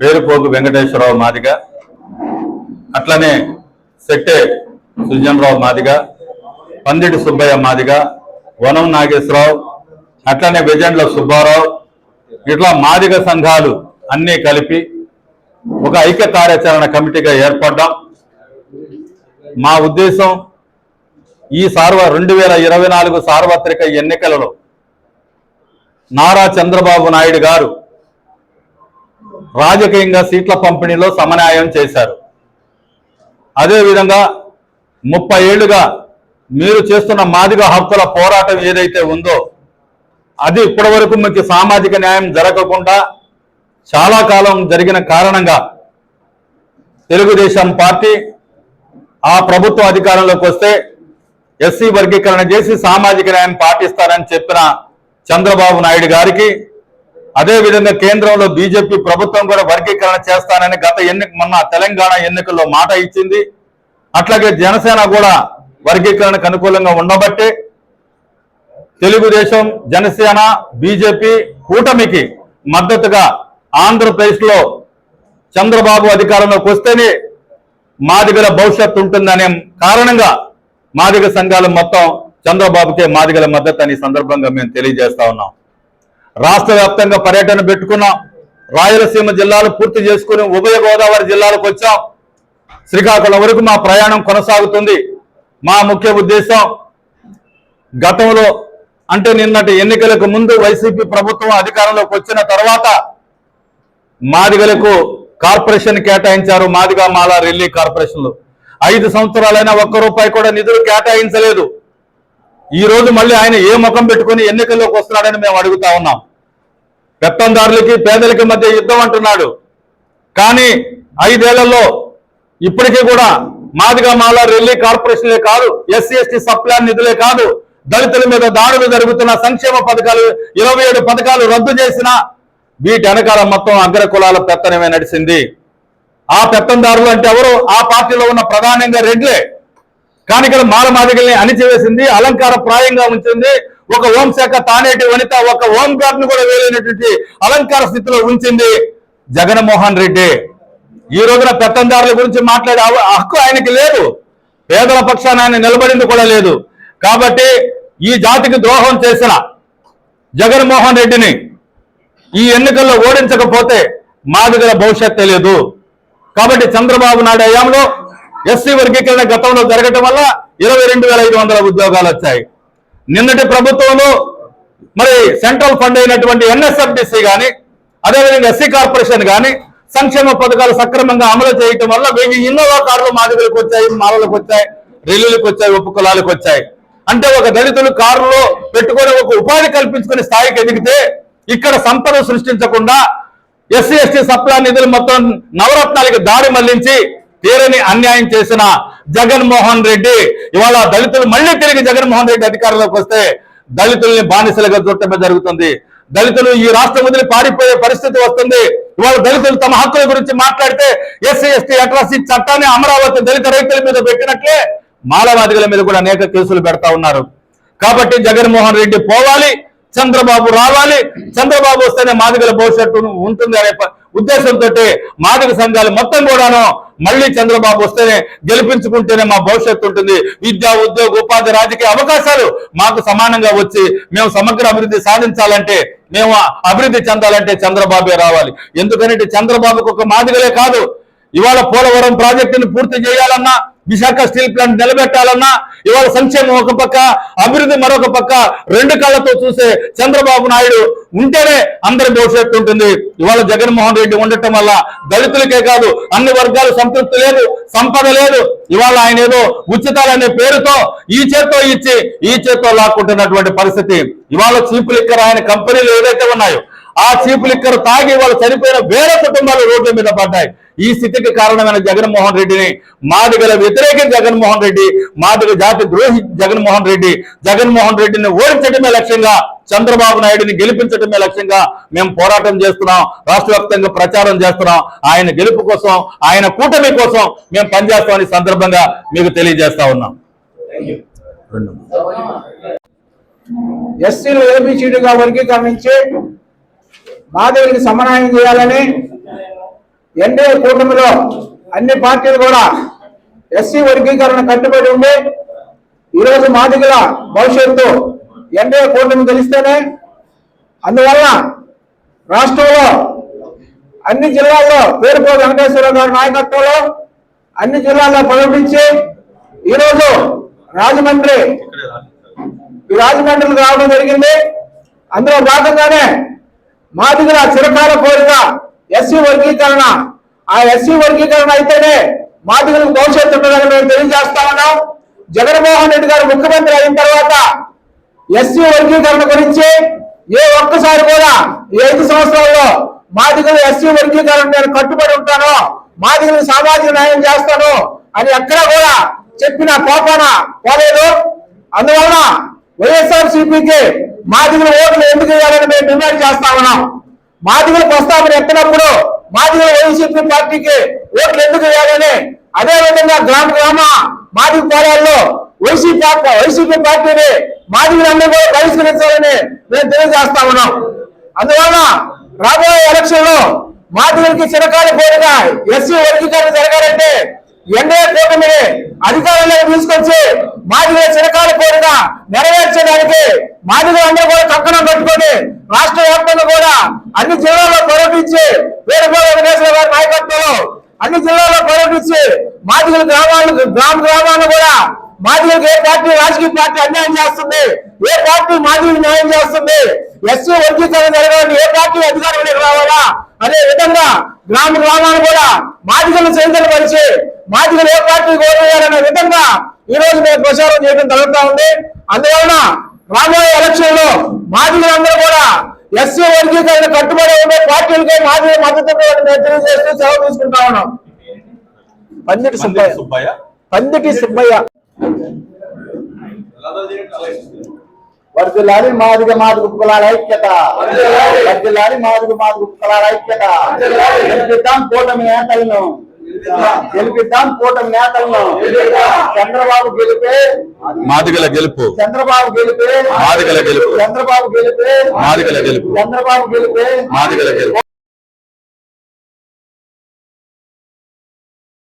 పేరుపోగు వెంకటేశ్వరరావు మాదిగ అట్లనే సెట్టే సుజనరావు మాదిగ పందిటి సుబ్బయ్య మాదిగ వనం నాగేశ్వరరావు అట్లనే విజయండ్ల సుబ్బారావు ఇట్లా మాదిగ సంఘాలు అన్నీ కలిపి ఒక ఐక్య కార్యాచరణ కమిటీగా ఏర్పడ్డాం. మా ఉద్దేశం ఈ సార్వ రెండు వేల ఇరవై నాలుగు సార్వత్రిక ఎన్నికలలో నారా చంద్రబాబు నాయుడు గారు రాజకీయంగా సీట్ల పంపిణీలో సమన్యాయం చేశారు. అదేవిధంగా ముప్పై ఏళ్ళుగా మీరు చేస్తున్న మాదిగ హక్కుల పోరాటం ఏదైతే ఉందో అది ఇప్పటి వరకు మీకు సామాజిక న్యాయం జరగకుండా చాలా కాలం జరిగిన కారణంగా తెలుగుదేశం పార్టీ ఆ ప్రభుత్వ అధికారంలోకి వస్తే ఎస్సీ వర్గీకరణ చేసి సామాజిక న్యాయం పాటిస్తారని చెప్పిన చంద్రబాబు నాయుడు గారికి అదేవిధంగా కేంద్రంలో బీజేపీ ప్రభుత్వం కూడా వర్గీకరణ చేస్తానని గత ఎన్నిక మొన్న తెలంగాణ ఎన్నికల్లో మాట ఇచ్చింది. అట్లాగే జనసేన కూడా వర్గీకరణకు అనుకూలంగా ఉండబట్టే తెలుగుదేశం జనసేన బీజేపీ కూటమికి మద్దతుగా ఆంధ్రప్రదేశ్లో చంద్రబాబు అధికారంలోకి వస్తేనే మాదిగల భవిష్యత్తు ఉంటుందనే కారణంగా మాదిగ సంఘాలు మొత్తం చంద్రబాబుకే మాదిగల మద్దతు అని సందర్భంగా మేము తెలియజేస్తా ఉన్నాం. రాష్ట్ర వ్యాప్తంగా పర్యటన పెట్టుకున్నాం. రాయలసీమ జిల్లాలు పూర్తి చేసుకుని ఉభయ గోదావరి జిల్లాలకు వచ్చాం. శ్రీకాకుళం వరకు మా ప్రయాణం కొనసాగుతుంది. మా ముఖ్య ఉద్దేశం గతంలో అంటే నిన్నటి ఎన్నికలకు ముందు వైసీపీ ప్రభుత్వం అధికారంలోకి వచ్చిన తర్వాత మాదిగలకు కార్పొరేషన్ కేటాయించారు మాదిగా మాల రిల్లీ కార్పొరేషన్లు. ఐదు సంవత్సరాలైనా ఒక్క రూపాయి కూడా నిధులు కేటాయించలేదు. ఈ రోజు మళ్ళీ ఆయన ఏ ముఖం పెట్టుకుని ఎన్నికల్లోకి వస్తున్నాడని మేము అడుగుతా ఉన్నాం. పెత్తందారులకి పేదలకి మధ్య యుద్ధం అంటున్నాడు. కానీ ఐదేళ్ళలో ఇప్పటికీ కూడా మాదిగా మాల రెల్లి కార్పొరేషన్లే కాదు ఎస్సీ ఎస్టీ సప్లాన్ నిధులే కాదు దళితుల మీద దాడులు జరుగుతున్న సంక్షేమ పథకాలు ఇరవై ఏడు పథకాలు రద్దు చేసిన వీటి వెనకాల మొత్తం అగ్ర కులాల పెత్తనమే నడిచింది. ఆ పెత్తందారులు అంటే ఎవరు? ఆ పార్టీలో ఉన్న ప్రధానంగా రెడ్లే. కానీ ఇక్కడ మాలమాదిగల్ని అణిచివేసింది అలంకార ప్రాయంగా ఉంచింది ఒక హోంశాఖ తానేటి వనిత ఒక హోం గార్డ్ను కూడా వేలైనటువంటి అలంకార స్థితిలో ఉంచింది జగన్మోహన్ రెడ్డి. ఈ రోజున పెత్తందారుల గురించి మాట్లాడే హక్కు ఆయనకి లేదు. పేదల పక్షాన ఆయన నిలబడింది కూడా లేదు. కాబట్టి ఈ జాతికి ద్రోహం చేసిన జగన్మోహన్ రెడ్డిని ఈ ఎన్నికల్లో ఓడించకపోతే మా దగ్గర భవిష్యత్తు లేదు. కాబట్టి చంద్రబాబు నాయుడు హయాంలో ఎస్సీ వర్గీకరణ గతంలో జరగటం వల్ల ఇరవై రెండు వేల ఐదు వందల ఉద్యోగాలు వచ్చాయి. నిన్నటి ప్రభుత్వంలో మరి సెంట్రల్ ఫండ్ అయినటువంటి ఎన్ఎస్ఎఫ్డిసి కానీ అదేవిధంగా ఎస్సీ కార్పొరేషన్ కానీ సంక్షేమ పథకాలు సక్రమంగా అమలు చేయటం వల్ల వెయ్యి ఇన్నోవా కార్లు మాదిగలకు వచ్చాయి మాలలకు వచ్చాయి రైలులకు వచ్చాయి ఉప కులాలకు వచ్చాయి. అంటే ఒక దళితులు కారులో పెట్టుకొని ఒక ఉపాధి కల్పించుకునే స్థాయికి ఎదిగితే ఇక్కడ సంపద సృష్టించకుండా ఎస్సీ ఎస్టీ సప్లా నిధులు మొత్తం నవరత్నాలకి దారి మళ్ళించి తీరని అన్యాయం చేసిన జగన్మోహన్ రెడ్డి. ఇవాళ దళితులు మళ్ళీ తిరిగి జగన్మోహన్ రెడ్డి అధికారంలోకి వస్తే దళితుల్ని బానిసలుగా చూడటమే జరుగుతుంది. దళితులు ఈ రాష్ట్రం వదిలి పారిపోయే పరిస్థితి వస్తుంది. ఇవాళ దళితులు తమ హక్కుల గురించి మాట్లాడితే ఎస్సీ ఎస్టీ అట్రాసిటీ చట్టాన్ని అమరావతి దళిత రైతుల మీద పెట్టినట్లే మాలవాదిగల మీద కూడా అనేక కేసులు పెడతా ఉన్నారు. కాబట్టి జగన్మోహన్ రెడ్డి పోవాలి చంద్రబాబు రావాలి చంద్రబాబు వస్తేనే మాదిగల భవిష్యత్తు ఉంటుంది అనే ఉద్దేశంతో మాదిక సంఘాలు మొత్తం కూడాను మళ్ళీ చంద్రబాబు వస్తేనే గెలిపించుకుంటేనే మా భవిష్యత్తు ఉంటుంది. విద్య ఉద్యోగ ఉపాధి రాజకీయ అవకాశాలు మాకు సమానంగా వచ్చి మేము సమగ్ర అభివృద్ధి సాధించాలంటే మేము అభివృద్ధి చెందాలంటే చంద్రబాబే రావాలి. ఎందుకంటే చంద్రబాబుకు ఒక మాదిగలే కాదు. ఇవాళ పోలవరం ప్రాజెక్టును పూర్తి చేయాలన్నా విశాఖ స్టీల్ ప్లాంట్ నిలబెట్టాలన్నా ఇవాళ సంక్షేమం ఒక పక్క అభివృద్ధి మరొక పక్క రెండు కళ్ళతో చూసే చంద్రబాబు నాయుడు ఉంటేనే అందరి భవిష్యత్తు ఉంటుంది. ఇవాళ జగన్మోహన్ రెడ్డి ఉండటం వల్ల దళితులకే కాదు అన్ని వర్గాలు సంతృప్తి లేదు సంపద లేదు. ఇవాళ ఆయన ఏదో ఉచితాలనే పేరుతో ఈ చేత్తో ఇచ్చి ఈ చేత్తో లాక్కుంటున్నటువంటి పరిస్థితి. ఇవాళ చీపులు ఇక్కడ ఆయన కంపెనీలు ఏదైతే ఉన్నాయో ఆ చీపు లిక్కర్ తాగి వాళ్ళు చనిపోయిన వేల కుటుంబాలు రోడ్ల మీద పడ్డాయి. ఈ స్థితికి కారణమైన జగన్మోహన్ రెడ్డిని మాదిగల వ్యతిరేక జగన్మోహన్ రెడ్డి మాదిగ జాతి ద్రోహి జగన్మోహన్ రెడ్డి జగన్మోహన్ రెడ్డిని ఓడించడమే లక్ష్యంగా చంద్రబాబు నాయుడిని గెలిపించడమే లక్ష్యంగా మేము పోరాటం చేస్తున్నాం రాష్ట్ర వ్యాప్తంగా ప్రచారం చేస్తున్నాం. ఆయన గెలుపు కోసం ఆయన కూటమి కోసం మేము పనిచేస్తామని సందర్భంగా మీకు తెలియజేస్తా ఉన్నాం. ఎస్సీలు ఏబిసిడిగా వర్గీకరించి మాధవుడికి సమన్వయం చేయాలని ఎన్డీఏ కూటమిలో అన్ని పార్టీలు కూడా ఎస్సీ వర్గీకరణ కట్టుబడి ఉండి ఈరోజు మాదిగల భవిష్యత్తు ఎన్డీఏ కూటమి గెలిస్తేనే అందువల్ల రాష్ట్రంలో అన్ని జిల్లాల్లో పేరుపో వెంకటేశ్వర గారి నాయకత్వంలో అన్ని జిల్లాల్లో పర్యటించి ఈరోజు రాజమండ్రి ఈ రాజమండ్రికి రావడం జరిగింది. అందులో భాగంగానే మాదిగల చిరకాల కోరిక ఎస్సీ వర్గీకరణ. ఆ ఎస్సీ వర్గీకరణ అయితేనే మాదిగలకు భవిష్యత్తు ఉంటుందని మేము తెలియజేస్తా ఉన్నాం. జగన్మోహన్ రెడ్డి గారు ముఖ్యమంత్రి అయిన తర్వాత ఎస్సీ వర్గీకరణ గురించి ఏ ఒక్కసారి కూడా ఈ ఐదు సంవత్సరాల్లో మాదిగలు ఎస్సీ వర్గీకరణ నేను కట్టుబడి ఉంటాను మాదిగలు సామాజిక న్యాయం చేస్తాను అని ఎక్కడా కూడా చెప్పిన కోపాన పోలేదు. అందువలన వైఎస్ఆర్ సిపికి మాదిగుల ఓట్లు ఎందుకు వేయాలని మేము డిమాండ్ చేస్తా ఉన్నాం. మాదిగుల ప్రస్తావన ఎత్తినప్పుడు మాదిగుల వైసీపీ పార్టీకి ఓట్లు ఎందుకు వేయాలని అదే విధంగా గ్రామ గ్రామ మాదిగ పోరాల్లో వైసీపీ వైసీపీ పార్టీని మాదిగులందరూ కూడా బహిష్కరించాలని మేము తెలియజేస్తా ఉన్నాం. అందువలన రాబోయే ఎలక్షన్లో మాదిగులకి చిరకాల పేరుగా ఎస్సీ వర్గీకరణ జరగాలంటే ఎన్డీఏ కూటమిని అధికారంలోకి తీసుకొచ్చి మాదిగ చిరకాల కోరిక నెరవేర్చడానికి మాదిగలందరూ కూడా కక్కనం కట్టుకొని రాష్ట్ర వ్యాప్తంగా కూడా అన్ని జిల్లాల్లో పర్యటించి వేరుగోడ వెంకటేశ్వర గారి నాయకత్వంలో అన్ని జిల్లాల్లో పర్యటించి మాదిగల గ్రామాలను గ్రామ గ్రామాలను కూడా మాదిగలకు ఏ పార్టీ రాజకీయ పార్టీ అన్యాయం చేస్తుంది? ఏ పార్టీ మాదిగలకు న్యాయం చేస్తుంది? ఎస్సీ వర్గీకరణ జరగాలని ఏ పార్టీ అధికారంలోకి రావాలా? అదే విధంగా గ్రామ గ్రామాలు కూడా మాదిగలను చైతన్యపరిచి మాదిగలు ఏ పార్టీ ఓటేయాలనే విధంగా ఈ రోజు మేము ప్రచారం చేయడం జరుగుతా ఉంది. అందువలన రాబోయే ఎలక్షన్లో మాదిగలందరూ కూడా ఎస్సీ వర్గీకరణ కట్టుబడి ఉండే పార్టీలకే మాదిగ మద్దతు తెలియజేస్తూ సెలవు తీసుకుంటా ఉన్నాం. పందిటి సుబ్బయ్య. పందిటి సుబ్బయ్య. వర్దిల్లాలి మాదిగ మాదిగ కులాల ఐక్యత. వర్దిల్లాలి మాదిగ మాదిగ కులాల ఐక్యత. కూటమి గెలిపిద్దాం కూటమి నేతలను. చంద్రబాబు గెలిపే మాదిగల గెలుపు. చంద్రబాబు గెలిపే మాదిగల గెలుపు. చంద్రబాబు గెలిపే మాదిగల గెలుపు. చంద్రబాబు గెలిపే. మాదిగల గెలుపు.